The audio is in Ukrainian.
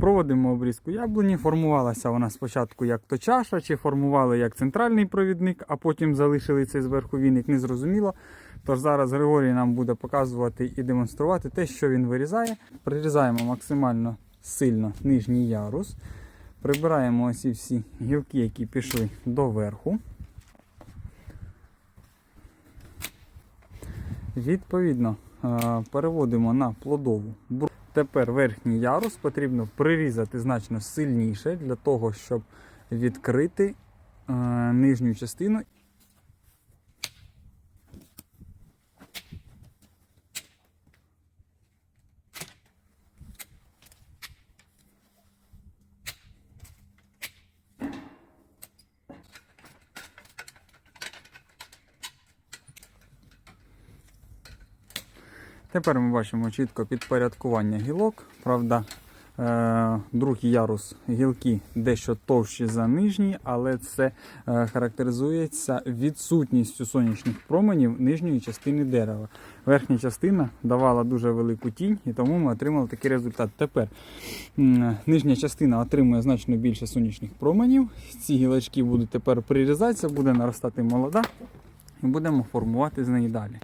Проводимо обрізку яблуні. Формувалася вона спочатку як то чаша, чи формували як центральний провідник, а потім залишили цей зверху віник, незрозуміло. Тож зараз Григорій нам буде показувати і демонструвати те, що він вирізає. Прирізаємо максимально сильно нижній ярус. Прибираємо ось всі гілки, які пішли до верху. Відповідно, е, переводимо на плодову бру. Тепер верхній ярус потрібно прирізати значно сильніше для того, щоб відкрити е, нижню частину. Тепер ми бачимо чітко підпорядкування гілок. Правда, е, другий ярус гілки дещо товщі за нижній, але це е, характеризується відсутністю сонячних променів нижньої частини дерева. Верхня частина давала дуже велику тінь, і тому ми отримали такий результат. Тепер нижня частина отримує значно більше сонячних променів. Ці гілочки будуть тепер прирізатися, буде наростати молода, і будемо формувати з неї далі.